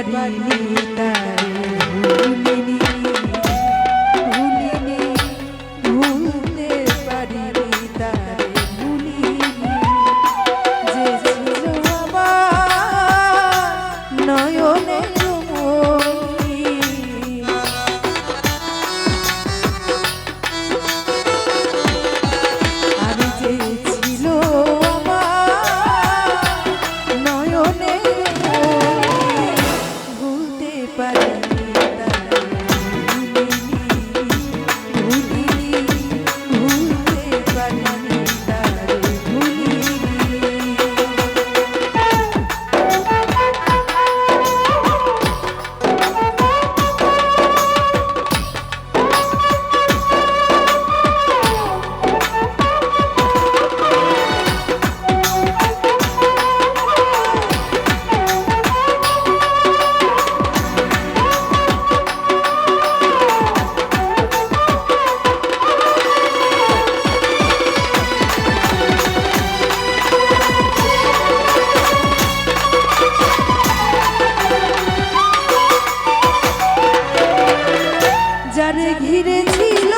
everybody. যার ঘিরেছিল।